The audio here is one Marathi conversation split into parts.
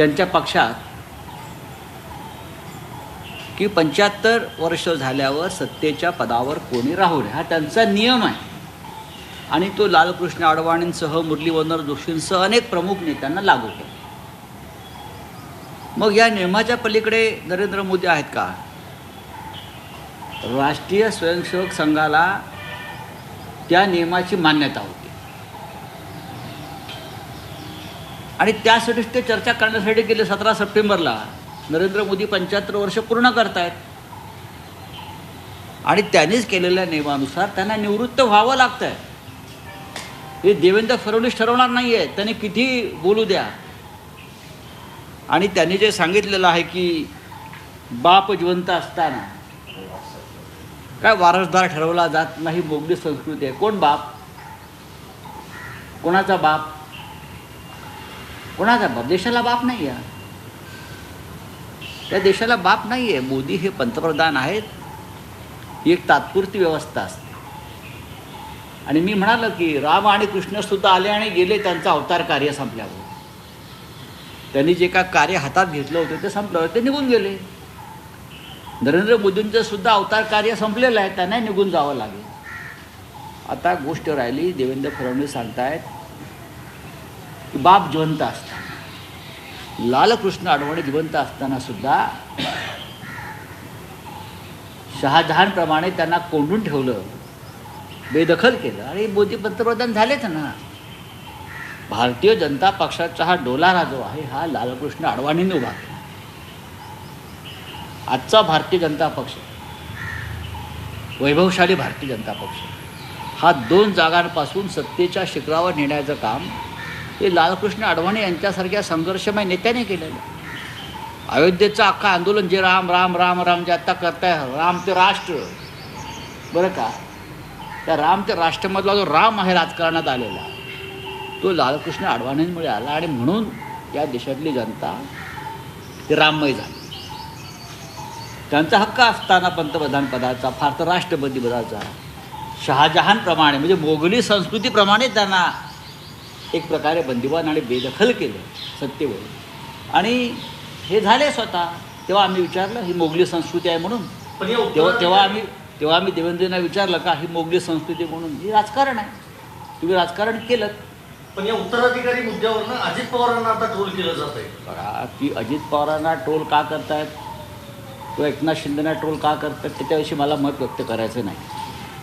त्यांच्या पक्षात की पंच्याहत्तर वर्ष झाल्यावर सत्तेच्या पदावर कोणी राहू नये. हा त्यांचा नियम आहे. आणि तो लालकृष्ण अडवाणींसह मुरली जोशींसह अनेक प्रमुख नेत्यांना लागू केला मग या नियमाच्या पलीकडे नरेंद्र मोदी आहेत का? राष्ट्रीय स्वयंसेवक संघाला त्या नियमाची मान्यता होती. आणि त्यासाठीच ते चर्चा करण्यासाठी गेले सतरा सप्टेंबरला. नरेंद्र मोदी पंच्याहत्तर वर्ष पूर्ण करतायत. आणि त्यांनीच केलेल्या नियमानुसार त्यांना निवृत्त व्हावं लागतं आहे हे देवेंद्र फडणवीस ठरवणार नाही आहे त्यांनी किती बोलू द्या. आणि त्यांनी जे सांगितलेलं आहे की बाप जिवंत असताना. काय वारसदार ठरवला जात नाही मोगली संस्कृती आहे. कोण बाप? कोणाचा बाप? कोणाचा बाप? देशाला बाप नाही आहे. त्या देशाला बाप नाही आहे. मोदी हे पंतप्रधान आहेत. ही एक तात्पुरती व्यवस्था असते. आणि मी म्हणालो की राम आणि कृष्णसुद्धा आले आणि गेले त्यांचं अवतार कार्य संपल्यावर. त्यांनी जे का कार्य हातात घेतलं होतं ते संपलं. ते निघून गेले. नरेंद्र मोदींचं सुद्धा अवतार कार्य संपलेलं आहे. त्यांना निघून जावं लागेल. आता गोष्ट राहिली. देवेंद्र फडणवीस सांगतायत बाप जिवंत असताना लालकृष्ण अडवाणी जिवंत असताना सुद्धा शहाजहानप्रमाणे त्यांना कोंडून ठेवलं बेदखल केलं आणि मोदी पंतप्रधान झालेच ना भारतीय जनता पक्षाचा हा डोलारा जो आहे हा लालकृष्ण आडवाणीने उभा केला. आजचा भारतीय जनता पक्ष वैभवशाली भारतीय जनता पक्ष हा दोन जागांपासून सत्तेच्या शिखरावर नेण्याचं काम हे लालकृष्ण अडवाणी यांच्यासारख्या संघर्षमय नेत्याने केलेलं अयोध्येचं अख्खं आंदोलन जे राम राम राम राम जे आत्ता करताय राम ते राष्ट्र. बरं का? त्या राम ते राष्ट्रमधला जो राम आहे राजकारणात आलेला तो लालकृष्ण अडवाणींमुळे आला आणि म्हणून या देशातली जनता ती राममय झाली. त्यांचा हक्क असताना पंतप्रधान पदाचा फार तर राष्ट्रपती पदाचा शहाजहानप्रमाणे म्हणजे मोगली संस्कृतीप्रमाणे त्यांना एक प्रकारे बंदिवान आणि बेदखल केलं सत्तेवर आणि हे झाले स्वतः. तेव्हा आम्ही विचारलं ही मोगली संस्कृती आहे म्हणून. तेव्हा तेव्हा आम्ही तेव्हा आम्ही देवेंद्रना विचारलं का ही मोगली संस्कृती म्हणून? ही राजकारण आहे. तुम्ही राजकारण केलं पण या उत्तराधिकारी मुद्द्यावरनं अजित पवारांना आता ट्रोल केलं जात आहे. बघा की अजित पवारांना ट्रोल का करतायत? किंवा एकनाथ शिंदेना ट्रोल का करतात त्याच्याविषयी मला मत व्यक्त करायचं नाही.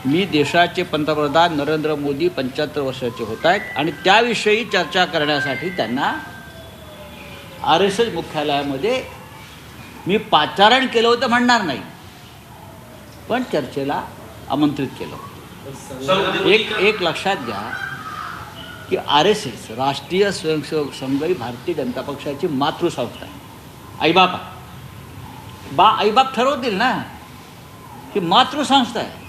मी देशाचे पंतप्रधान नरेंद्र मोदी पंच्याहत्तर वर्षाचे होत आहेत आणि त्याविषयी चर्चा करण्यासाठी त्यांना आर एस एस मुख्यालयामध्ये मी पाचारण केलं होतं म्हणणार नाही. पण चर्चेला आमंत्रित केलं एक एक लक्षात घ्या की आर एस एस राष्ट्रीय स्वयंसेवक संघ ही भारतीय जनता पक्षाची मातृसंस्था आहे. आईबाप. बा आईबाप ठरवतील ना की मातृसंस्था आहे.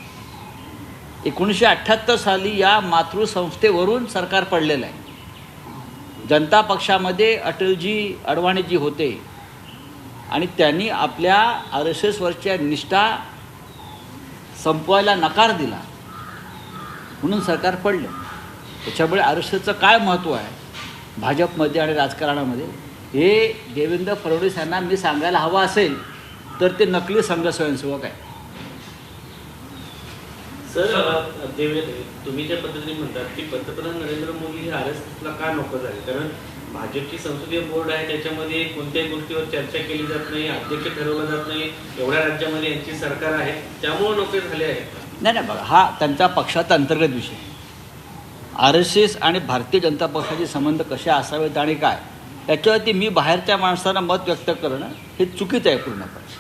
एकोणीसशे अठ्ठ्याहत्तर साली या मातृसंस्थेवरून सरकार पडलेलं आहे. जनता पक्षामध्ये अटलजी अडवाणीजी होते. आणि त्यांनी आपल्या आर एस एसवरच्या निष्ठा संपवायला नकार दिला. म्हणून सरकार पडलं. त्याच्यामुळे आर एस एसचं काय महत्त्व आहे? भाजपमध्ये आणि राजकारणामध्ये? हे देवेंद्र फडणवीस यांना मी सांगायला हवं असेल तर ते नकली संघ स्वयंसेवक आहे सर देवे तुम्ही ज्या पद्धतीने म्हणतात की पंतप्रधान नरेंद्र मोदी हे आर एस एसला का नको झाले? कारण भाजपची संसदीय बोर्ड आहे त्याच्यामध्ये कोणत्याही गोष्टीवर चर्चा केली जात नाही अध्यक्ष ठरवलं जात नाही एवढ्या राज्यामध्ये यांची सरकार आहे त्यामुळे नोकरी झाले आहेत नाही नाही बघा हा त्यांचा पक्षाचा अंतर्गत विषय आर एस एस आणि भारतीय जनता पक्षाचे संबंध कसे असावेत आणि काय? त्याच्यावरती मी बाहेरच्या माणसांना मत व्यक्त करणं हे चुकीचं आहे पूर्णपणे.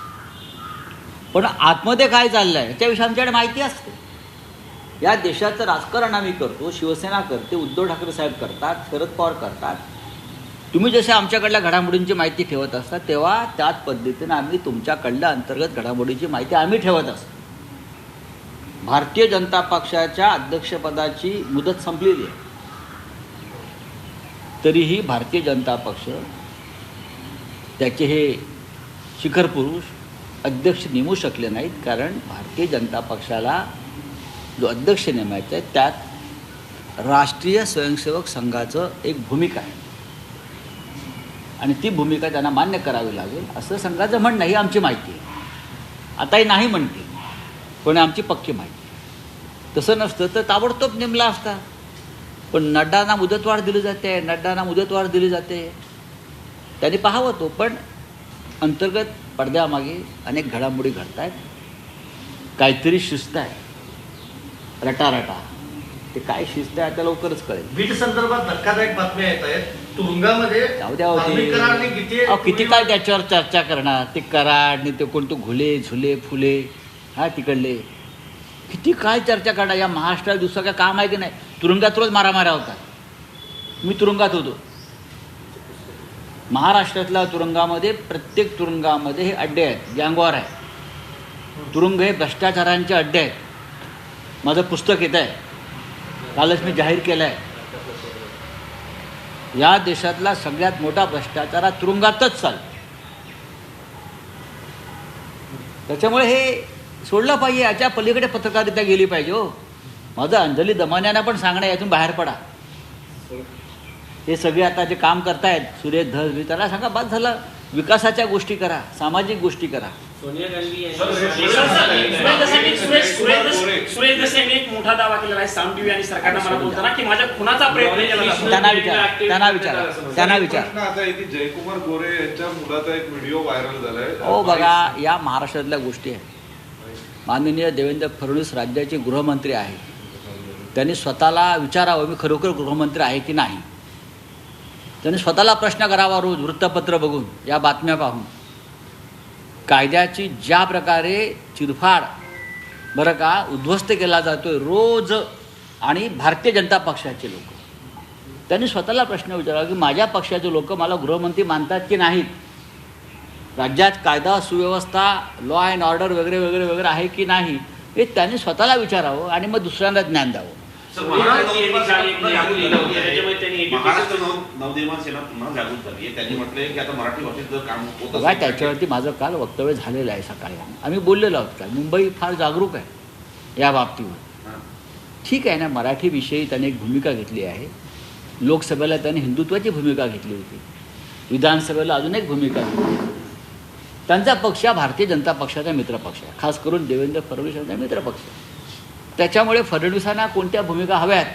पण आतमध्ये काय चाललं आहे त्याविषयी आमच्याकडे माहिती असते. या देशाचं राजकारण आम्ही करतो शिवसेना करते उद्धव ठाकरे साहेब करतात शरद पवार करतात. तुम्ही जसे आमच्याकडल्या घडामोडींची माहिती ठेवत असता तेव्हा त्याच पद्धतीनं आम्ही तुमच्याकडल्या अंतर्गत घडामोडीची माहिती आम्ही ठेवत असतो. भारतीय जनता पक्षाच्या अध्यक्षपदाची मुदत संपलेली आहे. तरीही भारतीय जनता पक्ष त्याचे हे शिखर पुरुष अध्यक्ष नेमू शकले नाहीत कारण भारतीय जनता पक्षाला जो अध्यक्ष नेमायचा आहे त्यात राष्ट्रीय स्वयंसेवक संघाचं एक भूमिका आहे. आणि ती भूमिका त्यांना मान्य करावी लागेल असं संघाचं म्हणणं ही आमची माहिती आहे. आताही नाही म्हणते पण आमची पक्की माहिती तसं नसतं तर ताबडतोब नेमला असता. पण नड्डांना मुदतवाढ दिली जाते नड्डांना मुदतवाढ दिली जाते. त्यांनी पाहावं तो पण अंतर्गत पडद्यामागे अनेक घडामोडी घडत आहेत काहीतरी शिस्त आहे. रटारटा. ते काय शिस्त आहे आता लवकरच कळेल. बीड संदर्भात धक्कादायक बातम्या येत आहेत. तुरुंगामध्ये जाऊ द्या आणि गीते- अहो किती काय त्याच्यावर चर्चा करणार? ते कराड आणि ते कोणते घुले झुले फुले. हा तिकडले. किती काय चर्चा करणार? या महाराष्ट्रात दुसरं काय काम आहे की नाही? तुरुंगात रोज मारामाऱ्या होतात. मी तुरुंगात होतो. महाराष्ट्रातल्या तुरुंगामध्ये प्रत्येक तुरुंगामध्ये हे अड्डे आहेत. गँगवॉर आहे. तुरुंग हे भ्रष्टाचारांचे अड्डे आहेत. माझं पुस्तक येत आहे. कालच मी जाहीर केलं आहे या देशातला सगळ्यात मोठा भ्रष्टाचार हा तुरुंगातच चालतो. त्याच्यामुळे हे सोडलं पाहिजे याच्या पलीकडे पत्रकारिता गेली पाहिजे हो. माझं अंजली दमान्यांना पण सांगणं यातून बाहेर पडा. हे सगळे आता जे काम करतायत सुरेश धस बी त्याला सांगा बाद झालं. विकासाच्या गोष्टी करा सामाजिक गोष्टी करा. सोनिया गांधी सर, यांनी सुरेश दसांनी- सुरेश सुरेश सुरेश दस यांनी एक मोठा दावा केलेला आहे साम टीव्ही आणि सरकारनं मला बोलताना की माझ्या खुनाचा प्रयत्न केला जातो. त्यांना विचारा त्यांना विचारा त्यांना विचारा. प्रश्न आता आहे की जयकुमार गोरे यांच्या मुलाचा एक व्हिडिओ व्हायरल झालाय. हो बघा या महाराष्ट्रातल्या गोष्टी आहेत. माननीय देवेंद्र फडणवीस राज्याचे गृहमंत्री आहेत. त्यांनी स्वतःला विचारावं मी खरोखर गृहमंत्री आहे की नाही. त्यांनी स्वतःला प्रश्न करावा रोज वृत्तपत्र बघून या बातम्या पाहून. कायद्याची ज्या प्रकारे चिरफाड बरं का उद्ध्वस्त केला जातोय रोज आणि भारतीय जनता पक्षाचे लोक. त्यांनी स्वतःला प्रश्न विचारावा की माझ्या पक्षाचे लोक मला गृहमंत्री मानतात की नाहीत? राज्यात कायदा सुव्यवस्था लॉ अँड ऑर्डर वगैरे वगैरे वगैरे आहे की नाही? हे त्यांनी स्वतःला विचारावं आणि मग दुसऱ्यांना ज्ञान द्यावं. सोनिया गांधी यांनी काल. एक लेख लिहिलं होतं. त्याच्यामध्ये त्यांनी महाराष्ट्र education- नव नवनिर्माण सेना पुन्हा जागृत झाली आहे. त्यांनी म्हटलंय की आता मराठी भाषेत जर काम होत बघा असेल त्याच्यावरती माझं काल वक्तव्य झालेलं आहे सकाळी. आम्ही बोललेलो आहोत काल. मुंबई फार जागरूक आहे या बाबतीवर. हां. ठीक आहे ना मराठीविषयी त्याने एक भूमिका घेतली आहे. लोकसभेला त्याने हिंदुत्वाची भूमिका घेतली होती. विधानसभेला अजून एक भूमिका घेतली त्यांचा पक्ष हा भारतीय जनता पक्षाचा मित्रपक्ष आहे. खास करून देवेंद्र फडणवीस यांचा मित्रपक्ष आहे. त्याच्यामुळे फडणवीसांना कोणत्या भूमिका हव्यात?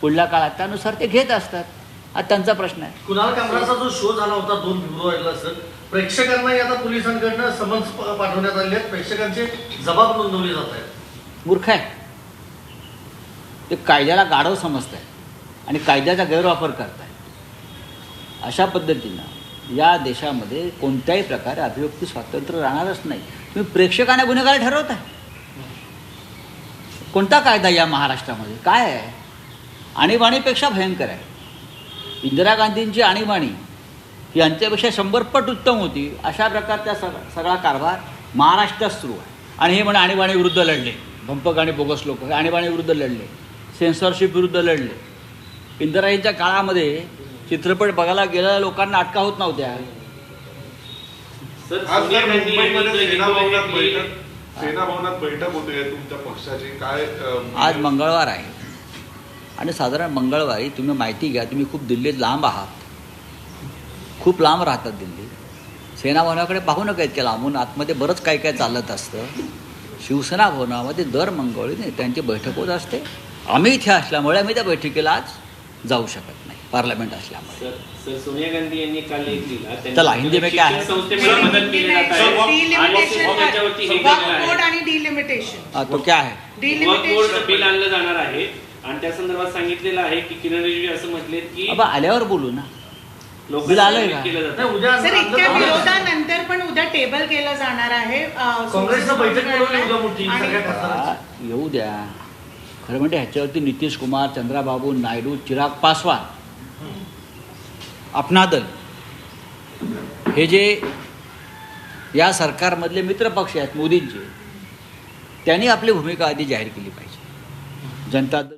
पुढल्या काळात त्यानुसार ते घेत असतात. हा त्यांचा प्रश्न आहे. कुणाल कामराचा जो शो झाला होता दोन फेब्रुवारीला सर प्रेक्षकांनाही आता पोलिसांकडनं समन्स पाठवण्यात आले आहेत. प्रेक्षकांचे जबाब नोंदवले जात आहेत. मूर्ख आहे. ते कायद्याला गाढव समजत आहे आणि कायद्याचा गैरवापर करत आहे अशा पद्धतीनं या देशामध्ये कोणत्याही प्रकारे अभिव्यक्ती स्वातंत्र्य राहणारच नाही. तुम्ही प्रेक्षकांना गुन्हेगार ठरवताय. कोणता कायदा या महाराष्ट्रामध्ये? काय आहे? आणीबाणीपेक्षा भयंकर आहे. इंदिरा गांधींची आणीबाणी ही यांच्यापेक्षा शंभर पट उत्तम होती. अशा प्रकारचा सग सगळा कारभार महाराष्ट्रात सुरू आहे. आणि हे म्हणे आणीबाणी विरुद्ध लढले. भंपक आणि बोगस लोक हे आणीबाणी विरुद्ध लढले. सेन्सॉरशिप विरुद्ध लढले. इंदिराजींच्या काळामध्ये चित्रपट बघायला गेलेल्या लोकांना अटका होत नव्हत्या. आज सेना भवनात बैठक होते तुमच्या पक्षाची. काय आज मंगळवार आहे. आणि साधारण मंगळवारी तुम्ही माहिती घ्या तुम्ही खूप दिल्लीत लांब आहात. खूप लांब राहतात दिल्ली. सेना भवनाकडे पाहू नका इतक्या लांबून. आतमध्ये बरंच काय काय चालत असतं. शिवसेना भवनामध्ये दर मंगळवारी त्यांची बैठक होत असते. आम्ही इथे असल्यामुळे आम्ही त्या बैठकीला आज जाऊ शकत पार्लमेंट असल्यामुळे. सर सर सोनिया गांधी यांनी काल एक लिहिला त्यांनी चला, हिंदी में क्या है? तो क्या आहे वक्फ डिलिमिटेशन बोर्ड बिल आणलं जाणार आहे. आणि त्या संदर्भात सांगितलेलं आहे की किरण रिजिजू असं म्हटले की आल्यावर बोलू ना. बिल आलंय का? सर इतक्या विरोधानंतर पण उद्या टेबल केलं जाणार आहे काँग्रेसनं बैठक बोलवली. हा, येऊ द्या. खरं म्हणजे ह्याच्यावरती नितीश कुमार चंद्राबाबू नायडू चिराग पासवान अपना दल हे जे या सरकारमधले मित्रपक्ष आहेत मोदींचे त्यांनी आपली भूमिका आधी जाहीर केली पाहिजे. जनता दल